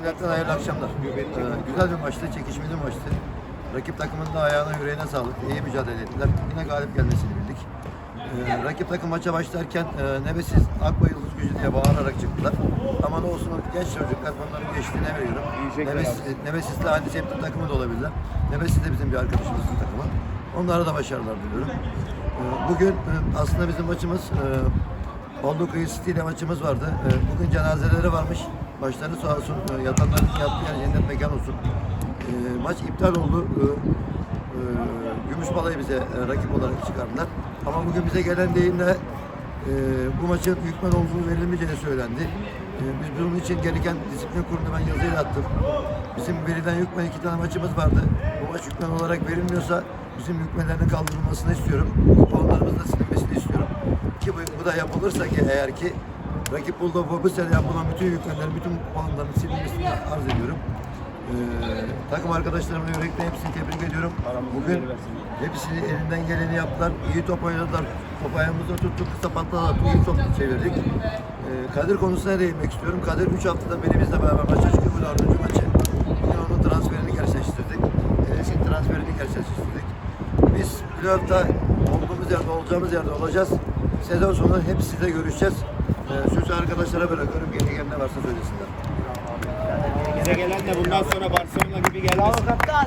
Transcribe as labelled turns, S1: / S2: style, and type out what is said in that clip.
S1: Cümleten hayırlı akşamlar. Ee, güzel bir maçtı, çekişmeli maçtı. Rakip takımın da ayağına yüreğine sağlık. İyi mücadele ettiler. Yine galip gelmesini bildik. Ee, rakip takım maça başlarken e, Nebesis Akba Yıldız gücü diye bağırarak çıktılar. Ama ne olsun genç çocuklar onların geçtiğine veriyorum. Nebesis, Nebesis'le aynı septim takımı da olabilirler. Nebesis de bizim bir arkadaşımızın takımı. Onlara da başarılar diliyorum. Ee, bugün e, aslında bizim maçımız e, Bollu Kıyı City ile maçımız vardı. Ee, bugün cenazeleri varmış. Başlarını sağ olsun. Ee, yatanların yaptığı yer cennet mekan olsun. Ee, maç iptal oldu. Ee, e, Gümüşbalayı bize e, rakip olarak çıkardılar. Ama bugün bize gelen deyimle e, bu maçın hükmen olduğu verilmeyeceğini söylendi. E, biz bunun için gereken disiplin kuruluna ben yazıyla attım. Bizim verilen hükmen iki tane maçımız vardı. Bu maç hükmen olarak verilmiyorsa bizim hükmenlerin kaldırılmasını istiyorum. Puanlarımızın da silinmesini istiyorum. Ki bu, da yapılırsa ki eğer ki rakip bulda bu, sene yapılan bütün yüklenlerin, bütün puanların silinmesini arz ediyorum. Ee, takım arkadaşlarımla yürekten hepsini tebrik ediyorum. Bugün hepsini elinden geleni yaptılar. İyi top oynadılar. Top ayağımızda tuttuk, kısa patladılar. İyi top çevirdik. Ee, Kadir konusuna değinmek istiyorum. Kadir 3 haftada beri bizle beraber maça çıkıyor. Bu dördüncü maçı. Bugün onun transferini gerçekleştirdik. Enes'in transferini gerçekleştirdik. Biz playoff'ta olduğumuz yerde, olacağımız yerde olacağız. Sezon sonu hep sizle görüşeceğiz. Ee, sözü arkadaşlara bırakıyorum. Geri gelen ne varsa söylesinler.
S2: Bize gelen de bundan sonra Barcelona gibi gelmesin.
S3: kaptan.